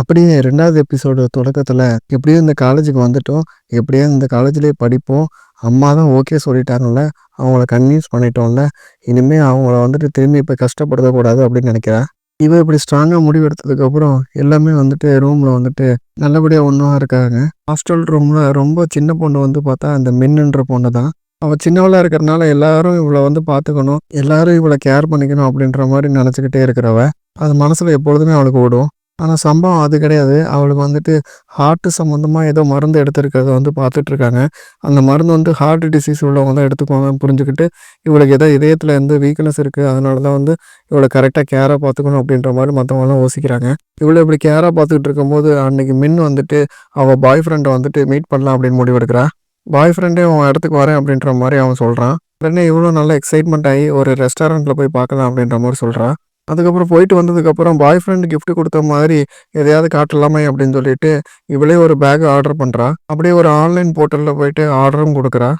அப்படியே ரெண்டாவது எபிசோடு தொடக்கத்தில் எப்படியோ இந்த காலேஜுக்கு வந்துட்டோம். எப்படியோ இந்த காலேஜ்லேயே படிப்போம். அம்மா தான் ஓகே சொல்லிட்டாங்கல்ல. அவங்கள கன்வின்ஸ் பண்ணிட்டோம்ல. இனிமேல் அவங்கள வந்துட்டு திரும்பி இப்போ கஷ்டப்படுத்தக்கூடாது அப்படின்னு நினைக்கிறேன் இவன் இப்படி ஸ்ட்ராங்காக முடிவு எடுத்ததுக்கப்புறம், எல்லாமே வந்துட்டு ரூமில் வந்துட்டு நல்லபடியாக ஒன்றா இருக்காங்க. ஹாஸ்டல் ரூமில் ரொம்ப சின்ன பொண்ணு வந்து பார்த்தா, அந்த மின்னுன்ற பொண்ணு தான். அவள் சின்னவளாக இருக்கிறனால எல்லாரும் இவளை வந்து பார்த்துக்கணும். எல்லாரும் இவளை கேர் பண்ணிக்கணும் அப்படின்ற மாதிரி நினச்சிக்கிட்டே இருக்கிறவ, அது மனசில் எப்பொழுதுமே அவளுக்கு ஓடும். ஆனால் சம்பவம் அது கிடையாது. அவளுக்கு வந்துட்டு ஹார்ட்டு சம்மந்தமாக ஏதோ மருந்து எடுத்திருக்கிறத வந்து பார்த்துட்ருக்காங்க அந்த மருந்து வந்து ஹார்ட் டிசீஸ் உள்ளவங்க தான் எடுத்துக்குவாங்கன்னு புரிஞ்சுக்கிட்டு, இவளுக்கு ஏதோ இதயத்தில் வந்து வீக்னஸ் இருக்குது அதனால தான் வந்து இவளை கரெக்டாக கேராக பார்த்துக்கணும் அப்படின்ற மாதிரி மற்றவங்களாம் யோசிக்கிறாங்க. இவ்வளோ இப்படி கேராக பார்த்துக்கிட்டு இருக்கும்போது, அன்றைக்கி மின் வந்துட்டு அவள் பாய் ஃப்ரெண்டை வந்துட்டு மீட் பண்ணலாம் அப்படின்னு முடிவெடுக்கிறா. பாய் ஃப்ரெண்டே அவன் இடத்துக்கு வரேன் அப்படின்ற மாதிரி அவன் சொல்கிறான் உடனே இவ்வளோ நல்லா எக்ஸைட்மெண்ட் ஆகி ஒரு ரெஸ்டாரண்ட்டில் போய் பார்க்கலாம் அப்படின்ற மாதிரி சொல்கிறான் அதுக்கப்புறம் போயிட்டு வந்ததுக்கப்புறம் பாய் ஃப்ரெண்டு கிஃப்ட் கொடுத்த மாதிரி எதையாவது காட்டலாமே அப்படின்னு சொல்லிட்டு, இவளே ஒரு பேக் ஆர்டர் பண்ணுறா அப்படியே ஒரு ஆன்லைன் போர்ட்டலில் போயிட்டு ஆர்டரும் கொடுக்குறா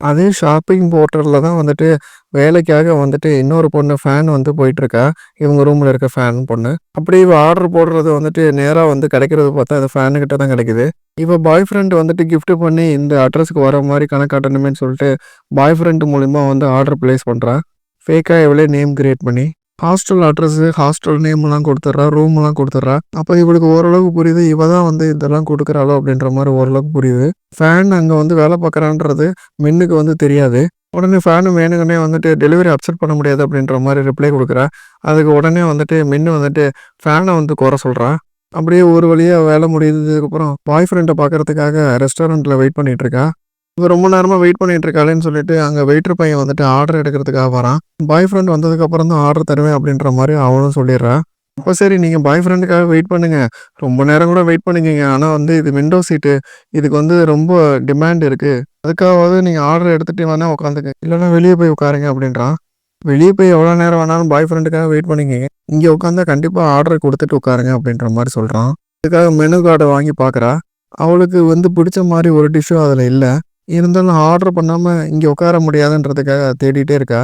அதே ஷாப்பிங் போர்ட்டலில் தான் வந்துட்டு வேலைக்காக வந்துட்டு இன்னொரு பொண்ணு ஃபேன் வந்து போயிட்டுருக்கா. இவங்க ரூமில் இருக்க ஃபேன் பொண்ணு. அப்படி இவ ஆர்டர் போடுறது வந்துட்டு நேராக வந்து கிடைக்கிறது பார்த்தா, அது ஃபேனுக்கிட்ட தான் கிடைக்குது. இப்போ பாய் ஃப்ரெண்ட் வந்துட்டு கிஃப்ட் பண்ணி இந்த அட்ரஸ்க்கு வர மாதிரி கணக்காட்டணுமேனு சொல்லிட்டு, பாய் ஃப்ரெண்டு மூலிமா வந்து ஆர்டர் ப்ளேஸ் பண்ணுறான் ஃபேக்காக இவளே நேம் கிரியேட் பண்ணி. ஹாஸ்டல் அட்ரஸு, ஹாஸ்டல் நேம்லாம் கொடுத்துட்றா ரூம்லாம் கொடுத்துட்றா அப்போ இவளுக்கு ஓரளவுக்கு புரியுது. இவ தான் வந்து இதெல்லாம் கொடுக்குறாளோ அப்படின்ற மாதிரி ஓரளவுக்கு புரியுது. ஃபேன் அங்கே வந்து வேலை பார்க்குறான்றது மின்னுக்கு வந்து தெரியாது. உடனே ஃபேனு வேணுக்குன்னே வந்துட்டு டெலிவரி அப்செட் பண்ண முடியாது அப்படின்ற மாதிரி ரிப்ளை கொடுக்குறா அதுக்கு உடனே வந்துட்டு மின்னு வந்துட்டு ஃபேனை வந்து குறை சொல்கிறா அப்படியே ஒரு வழியாக வேலை முடியுதுக்கப்புறம் பாய் ஃப்ரெண்டை பார்க்குறதுக்காக ரெஸ்டாரண்ட்டில் வெயிட் பண்ணிகிட்ருக்கா இப்போ ரொம்ப நேரமாக வெயிட் பண்ணிட்டு இருக்காளேன்னு சொல்லிட்டு, அங்கே வெயிட்டர் பையன் வந்துட்டு ஆர்டர் எடுக்கிறதுக்காக வரான். பாய் ஃப்ரெண்ட் வந்ததுக்கப்புறம் தான் ஆர்டர் தருவேன் அப்படின்ற மாதிரி அவனும் சொல்லிடுறான் அப்போ சரி நீங்கள் பாய் ஃப்ரெண்டுக்காக வெயிட் பண்ணுங்க. ரொம்ப நேரம் கூட வெயிட் பண்ணிக்கிங்க ஆனால் வந்து இது விண்டோ சீட்டு. இதுக்கு வந்து ரொம்ப டிமாண்ட் இருக்குது அதுக்காகவாவது நீங்கள் ஆர்டர் எடுத்துகிட்டு வேணால் உட்காந்துக்க. இல்லைன்னா வெளியே போய் உட்காருங்க அப்படின்றான். வெளியே போய் எவ்வளோ நேரம் வேணாலும் பாய் ஃப்ரெண்டுக்காக வெயிட் பண்ணிக்கிங்க இங்கே உட்காந்தா கண்டிப்பாக ஆர்டர் கொடுத்துட்டு உட்காருங்க அப்படின்ற மாதிரி சொல்கிறான் இதுக்காக மெனு கார்டை வாங்கி பார்க்குறா. அவளுக்கு வந்து பிடிச்ச மாதிரி ஒரு டிஷ்ஷும் அதில் இல்லை இருந்தாலும் ஆர்டர் பண்ணாமல் இங்கே உட்கார முடியாதுன்றதுக்காக தேடிட்டே இருக்கா.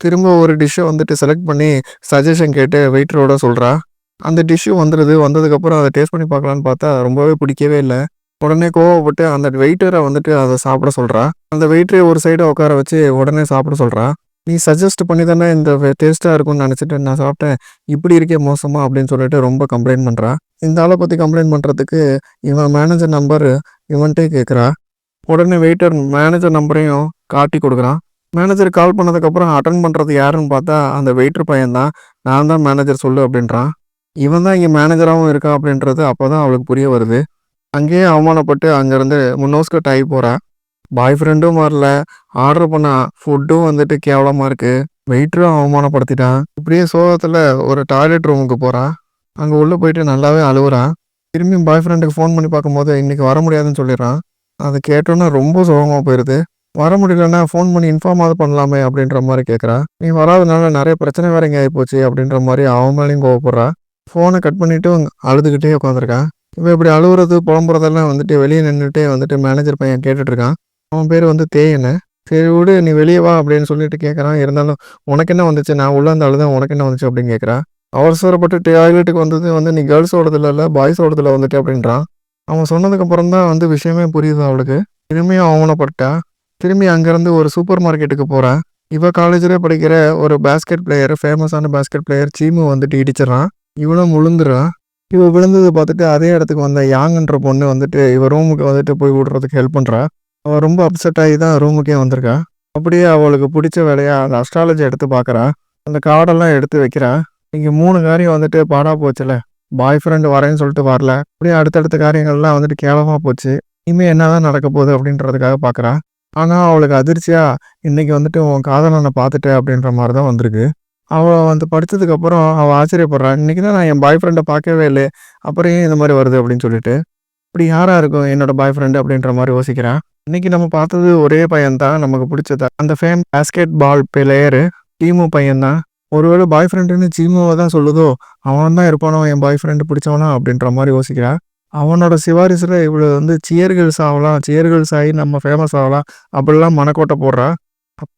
திரும்ப ஒரு டிஷ்ஷை வந்துட்டு செலக்ட் பண்ணி சஜஷன் கேட்டு வெயிட்டரோட சொல்கிறா அந்த டிஷ்ஷும் வந்துடுது வந்ததுக்கப்புறம் அதை டேஸ்ட் பண்ணி பார்க்கலான்னு பார்த்தா, ரொம்பவே பிடிக்கவே இல்லை உடனே கோவப்பட்டு அந்த வெயிட்டரை வந்துட்டு அதை சாப்பிட சொல்கிறா அந்த வெயிட்டரை ஒரு சைடை உட்கார வச்சு உடனே சாப்பிட சொல்கிறா நீ சஜெஸ்ட் பண்ணி தானே இந்த டேஸ்ட்டாக இருக்கும்னு நினச்சிட்டு நான் சாப்பிட்டேன். இப்படி இருக்கே மோசமாக அப்படின்னு சொல்லிட்டு ரொம்ப கம்ப்ளைண்ட் பண்ணுறா இந்த ஆளை பற்றி கம்ப்ளைண்ட் பண்ணுறதுக்கு இவன் மேனேஜர் நம்பர் இவன்ட்டே கேட்குறா. உடனே வெயிட்டர் மேனேஜர் நம்பரையும் காட்டி கொடுக்குறான் மேனேஜர் கால் பண்ணதுக்கப்புறம் அட்டன் பண்ணுறது யாருன்னு பார்த்தா, அந்த வெயிட்டர் பையன் தான். நான் தான் மேனேஜர் சொல்லு அப்படின்றான். இவன் தான் இங்கே மேனேஜராகவும் இருக்கான் அப்படின்றது அப்போ தான் அவளுக்கு புரிய வருது. அங்கேயே அவமானப்பட்டு அங்கேருந்து முன்னோஸ்கட் ஆகி போறா. பாய் ஃப்ரெண்டும் வரல. ஆர்டர் பண்ண ஃபுட்டும் வந்துட்டு கேவலமாக இருக்குது வெயிட்டரும் அவமானப்படுத்திட்டான். இப்படியே சோகத்தில் ஒரு டாய்லெட் ரூமுக்கு போகிறான் அங்கே உள்ளே போயிட்டு நல்லாவே அழுகுறான் திரும்பியும் பாய் ஃப்ரெண்டுக்கு ஃபோன் பண்ணி பார்க்கும்போது, இன்றைக்கி வர முடியாதுன்னு சொல்லிடுறான். அதை கேட்டோன்னா ரொம்ப சுகமாக போயிடுது வர முடியலன்னா ஃபோன் பண்ணி இன்ஃபார்மாவது பண்ணலாமே அப்படின்ற மாதிரி கேட்குறா. நீ வராதனால நிறைய பிரச்சனை வேற எங்கே ஆயிப்போச்சு அப்படின்ற மாதிரி அவன் மேலேயும் கோவப்படுறா. ஃபோனை கட் பண்ணிவிட்டு அழுதுகிட்டே உட்காந்துருக்கான் இப்போ இப்படி அழுகுறது புலம்புறதெல்லாம் வந்துட்டு வெளியே நின்றுட்டே வந்துட்டு மேனேஜர் பையன் கேட்டுட்ருக்கான் அவன் பேர் வந்து தேயனை சரி விடு நீ வெளியே வா அப்படின்னு சொல்லிட்டு கேட்குறான். இருந்தாலும் உனக்கு என்ன வந்துச்சு? நான் உள்ளே வந்து அழுதேன். உனக்கு என்ன வந்துச்சு? அப்படின்னு கேட்குறா. அவசரப்பட்டு டாய்லெட்டுக்கு வந்தது வந்து நீ கேர்ள்ஸோடதுல இல்லை பாய்ஸோடதுல வந்துட்டு அப்படின்றான். அவன் சொன்னதுக்கப்புறம் தான் வந்து விஷயமே புரியுது அவளுக்கு. திரும்பியும் அவமானப்பட்டா. திரும்பி அங்கேருந்து ஒரு சூப்பர் மார்க்கெட்டுக்கு போகிறேன் இவள் காலேஜில் படிக்கிற ஒரு பேஸ்கெட் பிளேயர், ஃபேமஸான பேஸ்கெட் பிளேயர் சீமு வந்துட்டு இடிச்சிடுறான். இவளும் விழுந்துடுறான் இவள் விழுந்தது பார்த்துட்டு அதே இடத்துக்கு வந்த யாங்ன்ற பொண்ணு வந்துட்டு இவ ரூமுக்கு வந்துட்டு போய் விடுறதுக்கு ஹெல்ப் பண்ணுறான் அவள் ரொம்ப அப்செட் ஆகி தான் ரூமுக்கே வந்திருக்கா. அப்படியே அவளுக்கு பிடிச்ச வேலையாக அந்த அஸ்ட்ராலஜி எடுத்து பார்க்குறா. அந்த கார்டெல்லாம் எடுத்து வைக்கிறா. இங்கே மூணு காரியம் வந்துட்டு பாடா போச்சுல்ல. பாய் ஃப்ரெண்டு வரேன்னு சொல்லிட்டு வரல. அப்படியே அடுத்தடுத்த காரியங்கள்லாம் வந்துட்டு கேவலமாக போச்சு. இனிமே என்னதான் நடக்க போகுது அப்படின்றதுக்காக பார்க்குறா. ஆனால் அவளுக்கு அதிர்ச்சியாக இன்றைக்கி வந்துட்டு உன் காதலனை பார்த்துட்டேன் அப்படின்ற மாதிரி தான் வந்திருக்கு. அவள் வந்து படிச்சதுக்கப்புறம் அவள் ஆச்சரியப்படுறான் இன்றைக்கி தான் நான் என் பாய் ஃப்ரெண்டை பார்க்கவே இல்லை அப்புறம் ஏன் இந்த மாதிரி வருது அப்படின்னு சொல்லிட்டு. இப்படி யாராக இருக்கும் என்னோட பாய் ஃப்ரெண்டு அப்படின்ற மாதிரி யோசிக்கிறான் இன்றைக்கி நம்ம பார்த்தது ஒரே பையன் தான் நமக்கு பிடிச்சதா அந்த fame basketball player team பையன் தான். ஒருவேளை பாய் ஃப்ரெண்டுன்னு சீமாவை தான் சொல்லுதோ, அவன் தான் இருப்பானோ என் பாய் ஃப்ரெண்டு பிடிச்சவனா அப்படின்ற மாதிரி யோசிக்கிறான் அவனோட சிவாரிசில் இவ்வளோ வந்து சியர்கள்ஸ் ஆகலாம் சியர்கள்ஸ் ஆகி நம்ம ஃபேமஸ் ஆகலாம். அப்படிலாம் மனக்கோட்டை போடுறா.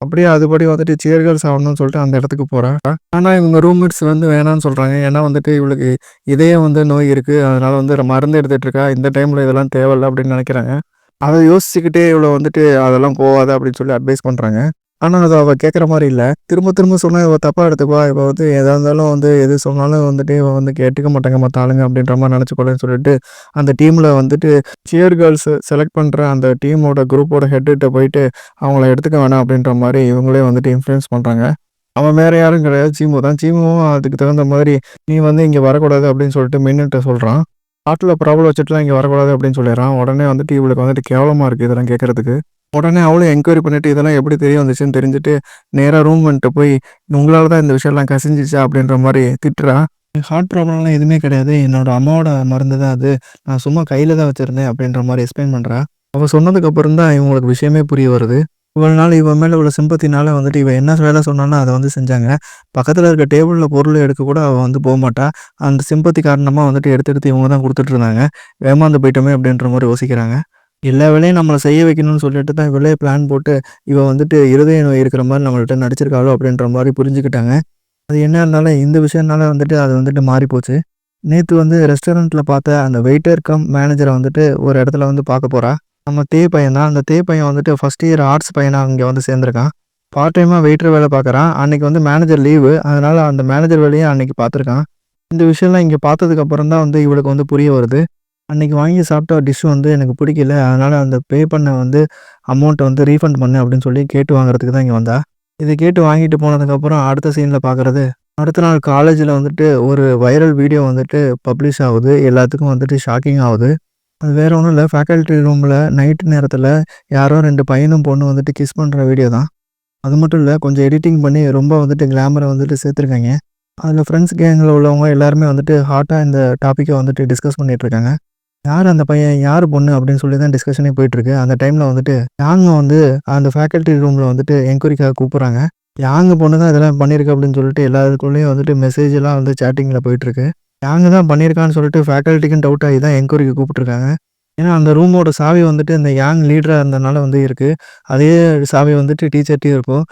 அப்படியே அதுபடி வந்துட்டு சியர்கள்ஸ் ஆகணும்னு சொல்லிட்டு அந்த இடத்துக்கு போகிறான் ஆனால் இவங்க ரூம்மேட்ஸ் வந்து வேணான்னு சொல்கிறாங்க ஏன்னா வந்துட்டு இவளுக்கு இதயம் வந்து நோய் இருக்குது அதனால் வந்து மருந்து எடுத்துகிட்டு இருக்கா. இந்த டைமில் இதெல்லாம் தேவையில்ல அப்படின்னு நினைக்கிறாங்க. அதை யோசிச்சுக்கிட்டே இவ்வளோ வந்துட்டு அதெல்லாம் போகாது அப்படின்னு சொல்லி அட்வைஸ் பண்ணுறாங்க ஆனால் அது அவள் கேட்குற மாதிரி இல்லை திரும்ப திரும்ப சொன்னால் இவள் தப்பாக எடுத்துக்குவா. இப்போ வந்து எதாக இருந்தாலும் வந்து எது சொன்னாலும் வந்துட்டு இவ வந்து கேட்டுக்க மாட்டாங்க மற்ற ஆளுங்க அப்படின்ற மாதிரி நினச்சிக்கொள்ளேன்னு சொல்லிட்டு, அந்த டீமில் வந்துட்டு சியர் கேர்ள்ஸ் செலக்ட் பண்ணுற அந்த டீமோட குரூப்போட ஹெட்டுகிட்ட போயிட்டு அவங்கள எடுத்துக்க வேணாம் அப்படின்ற மாதிரி இவங்களே வந்துட்டு இன்ஃப்ளூயன்ஸ் பண்ணுறாங்க அவன் வேறு யாரும் கிடையாது. சீமு தான். சீமுவும் அதுக்கு தகுந்த மாதிரி நீ வந்து இங்கே வரக்கூடாது அப்படின்னு சொல்லிட்டு மின்னுட்ட சொல்கிறான் ஆட்டில் ப்ராப்ளம் வச்சுட்டுலாம் இங்கே வரக்கூடாது அப்படின்னு சொல்லிடுறான். உடனே வந்துட்டு இவளுக்கு வந்துட்டு கேவலமாக இருக்குது இதெல்லாம் கேட்கறதுக்கு. உடனே அவளும் என்கொயரி பண்ணிட்டு இதெல்லாம் எப்படி தெரிய வந்துச்சுன்னு தெரிஞ்சுட்டு நேராக ரூம் வந்துட்டு போய் உங்களால தான் இந்த விஷயம்லாம் கசிஞ்சிச்சா அப்படின்ற மாதிரி திட்டுறா. ஹார்ட் ப்ராப்ளம்லாம் எதுவுமே கிடையாது. என்னோட அம்மாவோட மருந்து தான் அது. நான் சும்மா கையில் தான் வச்சுருந்தேன் அப்படின்ற மாதிரி எக்ஸ்பிளைன் பண்ணுறா அவள் சொன்னதுக்கப்புறம் தான் இவங்களுக்கு விஷயமே புரிய வருது. இவ்வளோ நாள் இவன் மேலே உள்ள சிம்பத்தினால வந்துட்டு இவன் என்ன வேலை சொன்னானோ அதை வந்து செஞ்சாங்க. பக்கத்தில் இருக்க டேபிளில் பொருள் எடுக்க கூட அவள் வந்து போக மாட்டா அந்த சிம்பத்தி காரணமாக வந்துட்டு எடுத்து எடுத்து இவங்க தான் கொடுத்துட்டு இருந்தாங்க. ஏமாந்து போயிட்டோமே அப்படின்ற மாதிரி யோசிக்கிறாங்க. எல்லா வேலையும் நம்மளை செய்ய வைக்கணும்னு சொல்லிட்டு தான் இவளே பிளான் போட்டு இவள் வந்துட்டு இருதய நோய் இருக்கிற மாதிரி நம்மள்ட்ட நடிச்சிருக்காளோ அப்படின்ற மாதிரி புரிஞ்சுக்கிட்டாங்க. அது என்ன இருந்தாலும் இந்த விஷயம்னால வந்துட்டு அது வந்துட்டு மாறிப்போச்சு. நேற்று வந்து ரெஸ்டாரண்ட்டில் பார்த்த அந்த வெயிட்டர் கம் மேனேஜரை வந்துட்டு ஒரு இடத்துல வந்து பார்க்க போகிறா நம்ம தே பையன் தான். அந்த தே பையன் வந்துட்டு ஃபஸ்ட் இயர் ஆர்ட்ஸ் பையனாக அங்கே வந்து சேர்ந்துருக்கான் பார்ட் டைமாக வெயிட்டர் வேலை பார்க்குறான். அன்னைக்கு வந்து மேனேஜர் லீவு. அதனால் அந்த மேனேஜர் வேலையை அன்னைக்கு பார்த்துருக்கான். இந்த விஷயம்லாம் இங்கே பார்த்ததுக்கப்புறம் தான் வந்து இவளுக்கு வந்து புரிய வருது. அன்றைக்கி வாங்கி சாப்பிட்ட டிஷ் வந்து எனக்கு பிடிக்கல. அதனால் அந்த பே பண்ண வந்து அமௌண்ட்டை வந்து ரீஃபண்ட் பண்ணு அப்படின்னு சொல்லி கேட்டு வாங்குறதுக்கு தான் இங்கே வந்தா. இதை கேட்டு வாங்கிட்டு போனதுக்கப்புறம் அடுத்த சீனில் பார்க்குறது, அடுத்த நாள் காலேஜில் வந்துட்டு ஒரு வைரல் வீடியோ வந்துட்டு பப்ளிஷ் ஆகுது எல்லாத்துக்கும் வந்துட்டு ஷாக்கிங் ஆகுது அது வேறு ஒன்றும் இல்லை ஃபேக்கல்ட்டி ரூமில் நைட்டு நேரத்தில் யாரோ ரெண்டு பையனும் பொண்ணும் வந்துட்டு கிஸ் பண்ணுற வீடியோ தான். அது மட்டும் இல்லை கொஞ்சம் எடிட்டிங் பண்ணி ரொம்ப வந்துட்டு கிளாமரை வந்துட்டு சேர்த்துருக்காங்க. அதில் ஃப்ரெண்ட்ஸ் கேங்கில் உள்ளவங்க எல்லாருமே வந்துட்டு ஹாட்டாக இந்த டாப்பிக்கை வந்துட்டு டிஸ்கஸ் பண்ணிகிட்ருக்காங்க இருக்காங்க. யார் அந்த பையன்? யார் பொண்ணு? அப்படின்னு சொல்லி தான் டிஸ்கஷனே போயிட்டு இருக்கு. அந்த டைம்ல வந்துட்டு யாங்க வந்து அந்த ஃபேக்கல்ட்டி ரூம்ல வந்துட்டு என்கொயரிக்காக கூப்பிடுறாங்க. யாங்க பொண்ணு தான் இதெல்லாம் பண்ணியிருக்கு அப்படின்னு சொல்லிட்டு எல்லாருக்குள்ளயும் வந்துட்டு மெசேஜ் எல்லாம் வந்து சேட்டிங்ல போயிட்டு இருக்கு. யாங்க தான் பண்ணியிருக்கான்னு சொல்லிட்டு ஃபேக்கல்ட்டிக்கும் டவுட் ஆகி தான் என்கொயரிக்கு கூப்பிட்டுருக்காங்க. ஏன்னா அந்த ரூமோட சாவி வந்துட்டு இந்த யாங் லீடராக இருந்தனால வந்து இருக்கு. அதே சாவி வந்துட்டு டீச்சர்ட்டையும் இருக்கும்.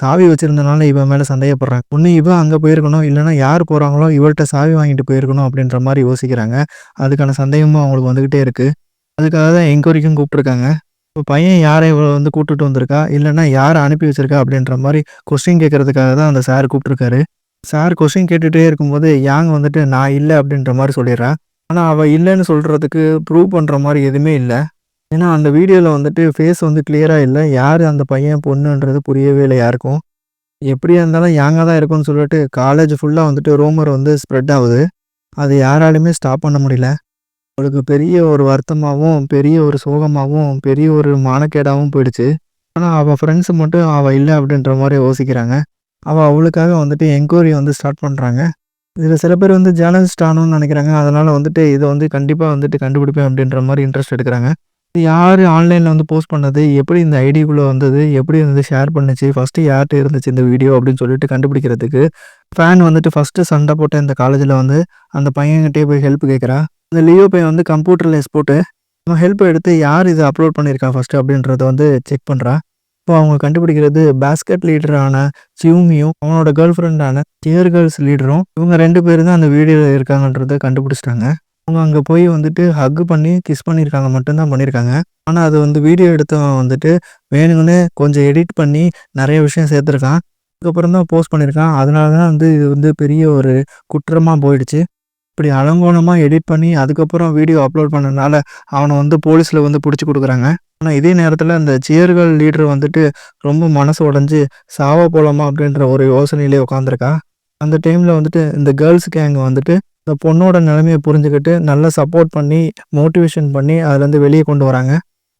சாவி வச்சிருந்தனால இவன் மேலே சந்தேகப்படுறாங்க. ஒன்று இவன் அங்கே போயிருக்கணும். இல்லைன்னா யார் போகிறாங்களோ இவள்கிட்ட சாவி வாங்கிட்டு போயிருக்கணும் அப்படின்ற மாதிரி யோசிக்கிறாங்க. அதுக்கான சந்தேகமும் அவங்களுக்கு வந்துகிட்டே இருக்கு. அதுக்காக தான் என்கொயரிக்கும் கூப்பிட்ருக்காங்க இப்போ பையன் யாரை இவ்வளோ வந்து கூப்பிட்டு வந்திருக்கா? இல்லைன்னா யாரை அனுப்பி வச்சிருக்கா? அப்படின்ற மாதிரி கொஸ்டின் கேட்கறதுக்காக தான் அந்த சார் கூப்பிட்ருக்காரு சார் கொஸ்டின் கேட்டுகிட்டே இருக்கும்போது யாங் வந்துட்டு நான் இல்லை அப்படின்ற மாதிரி சொல்லிடுறேன் ஆனால் அவள் இல்லைன்னு சொல்கிறதுக்கு ப்ரூவ் பண்ணுற மாதிரி எதுவுமே இல்லை ஏன்னா அந்த வீடியோவில் வந்துட்டு ஃபேஸ் வந்து கிளியராக இல்லை யார் அந்த பையன், பொண்ணுன்றது புரியவே இல்லை யாருக்கும். எப்படியா இருந்தாலும் யாங்க தான் இருக்கும்னு சொல்லிட்டு காலேஜ் ஃபுல்லாக வந்துட்டு ரூமர் வந்து ஸ்ப்ரெட் ஆகுது அது யாராலயுமே ஸ்டாப் பண்ண முடியல. அவளுக்கு பெரிய ஒரு வருத்தமாகவும் பெரிய ஒரு சோகமாகவும் பெரிய ஒரு மானக்கேடாகவும் போயிடுச்சு. ஆனால் அவள் ஃப்ரெண்ட்ஸு மட்டும் அவள் இல்லை அப்படின்ற மாதிரி யோசிக்கிறாங்க. அவள் அவளுக்காக வந்துட்டு என்கொயரி வந்து ஸ்டார்ட் பண்ணுறாங்க இதில் சில பேர் வந்து ஜேர்னலிஸ்ட் ஆகணும்னு நினைக்கிறாங்க. அதனால் வந்துட்டு இதை வந்து கண்டிப்பாக வந்துட்டு கண்டுபிடிப்பேன் அப்படின்ற மாதிரி இன்ட்ரெஸ்ட் எடுக்கிறாங்க இது யார் ஆன்லைனில் வந்து போஸ்ட் பண்ணது? எப்படி இந்த ஐடிக்குள்ள வந்தது? எப்படி வந்து ஷேர் பண்ணுச்சு? ஃபஸ்ட்டு யார்கிட்ட இருந்துச்சு இந்த வீடியோ? அப்படின்னு சொல்லிட்டு கண்டுபிடிக்கிறதுக்கு, ஃபேன் வந்துட்டு ஃபர்ஸ்ட்டு சண்டை போட்ட இந்த காலேஜில் வந்து அந்த பையன்கிட்டே போய் ஹெல்ப் கேட்குறா இந்த லியோ பையன் வந்து கம்ப்யூட்டரில் போட்டு நம்ம ஹெல்ப் எடுத்து யார் இதை அப்லோட் பண்ணியிருக்கா ஃபஸ்ட்டு அப்படின்றத வந்து செக் பண்ணுறா இப்போ அவங்க கண்டுபிடிக்கிறது பேஸ்கெட் லீடரான சியூமியும், அவனோட கேர்ள் ஃப்ரெண்டான சியர் கேர்ள்ஸ் லீடரும் இவங்க ரெண்டு பேரும் தான் அந்த வீடியோவில் இருக்காங்கன்றத கண்டுபிடிச்சிட்டாங்க அவங்க அங்கே போய் வந்துட்டு ஹக் பண்ணி, கிஸ் பண்ணியிருக்காங்க மட்டும்தான் பண்ணியிருக்காங்க. ஆனால் அது வந்து வீடியோ எடுத்தவன் வந்துட்டு வேணுங்கன்னு கொஞ்சம் எடிட் பண்ணி நிறைய விஷயம் சேர்த்துருக்கான். அதுக்கப்புறம் தான் போஸ்ட் பண்ணியிருக்கான். அதனால தான் வந்து இது வந்து பெரிய ஒரு குற்றமாக போயிடுச்சு. இப்படி அலங்கோணமாக எடிட் பண்ணி அதுக்கப்புறம் வீடியோ அப்லோட் பண்ணனால அவனை வந்து போலீஸில் வந்து பிடிச்சி கொடுக்குறாங்க ஆனால் இதே நேரத்தில் அந்த சியர்கள் லீடர் வந்துட்டு ரொம்ப மனசு உடைஞ்சு சாவ போலாமா அப்படின்ற ஒரு யோசனையிலே உட்காந்துருக்கா. அந்த டைமில் வந்துட்டு இந்த கேர்ள்ஸ் கேங் வந்துட்டு இந்த பொண்ணோட நிலைமையை புரிஞ்சுக்கிட்டு நல்லா சப்போர்ட் பண்ணி, மோட்டிவேஷன் பண்ணி அதுலேருந்து வெளியே கொண்டு வராங்க.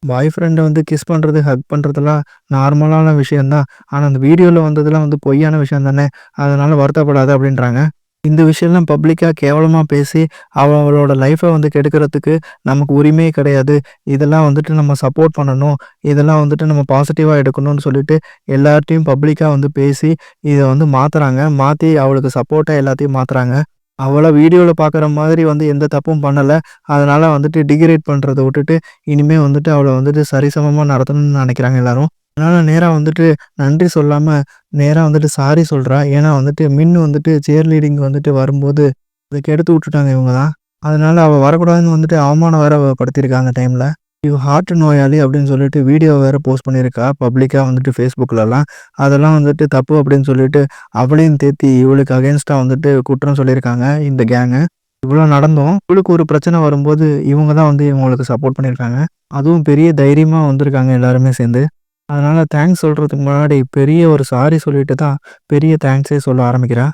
பாய் ஃப்ரெண்டை வந்து கிஸ் பண்ணுறது ஹக் பண்ணுறதுலாம் நார்மலான விஷயந்தான் ஆனால் அந்த வீடியோவில் வந்ததெல்லாம் வந்து பொய்யான விஷயம் தானே. அதனால் வருத்தப்படாது அப்படின்றாங்க. இந்த விஷயம்லாம் பப்ளிக்காக கேவலமாக பேசி அவளோட லைஃப்பை வந்து கெடுக்கிறதுக்கு நமக்கு உரிமையே கிடையாது. இதெல்லாம் வந்துட்டு நம்ம சப்போர்ட் பண்ணணும். இதெல்லாம் வந்துட்டு நம்ம பாசிட்டிவாக எடுக்கணும்னு சொல்லிட்டு எல்லார்ட்டையும் பப்ளிக்காக வந்து பேசி இதை வந்து மாற்றுறாங்க மாற்றி அவளுக்கு சப்போர்ட்டாக எல்லாத்தையும் மாற்றுறாங்க அவளை வீடியோவில் பார்க்குற மாதிரி வந்து எந்த தப்பும் பண்ணலை அதனால் வந்துட்டு டிகிரேட் பண்ணுறதை விட்டுட்டு, இனிமேல் வந்துட்டு அவளை வந்துட்டு சரிசமமாக நடத்தணும்னு நினைக்கிறாங்க எல்லோரும் அதனால் நேராக வந்துட்டு நன்றி சொல்லாமல் நேராக வந்துட்டு சாரி சொல்றா. ஏன்னா வந்துட்டு மின்னு வந்துட்டு சேர் லீடிங் வந்துட்டு வரும்போது அத கெடுத்து விட்டுட்டாங்க இவங்க தான். அதனால் அவள் வரக்கூடாதுன்னு வந்துட்டு அவமானம் வேற அவள் படுத்திருக்காங்க டைமில் இவ ஹார்ட் நோயாளி அப்படின்னு சொல்லிட்டு வீடியோ வேறு போஸ்ட் பண்ணியிருக்கா. பப்ளிக்காக வந்துட்டு ஃபேஸ்புக்கிலலாம் அதெல்லாம் வந்துட்டு தப்பு அப்படின்னு சொல்லிட்டு அவளையும் தேத்தி இவளுக்கு அகேன்ஸ்டாக வந்துட்டு குற்றம் சொல்லியிருக்காங்க இந்த கேங்கு. இவ்வளோ நடந்தும் இவளுக்கு ஒரு பிரச்சனை வரும்போது இவங்க தான் வந்து இவங்களுக்கு சப்போர்ட் பண்ணியிருக்காங்க. அதுவும் பெரிய தைரியமாக வந்திருக்காங்க எல்லாருமே சேர்ந்து. அதனால் தேங்க்ஸ் சொல்கிறதுக்கு முன்னாடி பெரிய ஒரு சாரி சொல்லிட்டு தான் பெரிய தேங்க்ஸே சொல்ல ஆரம்பிக்கிறான்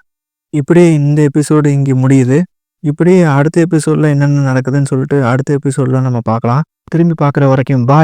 இப்படியே இந்த எபிசோடு இங்கே முடியுது. இப்படியே அடுத்த எபிசோட்ல என்னென்ன நடக்குதுன்னு சொல்லிட்டு அடுத்த எபிசோடில் நம்ம பார்க்கலாம். திரும்பி பார்க்குற வரைக்கும் பாய்.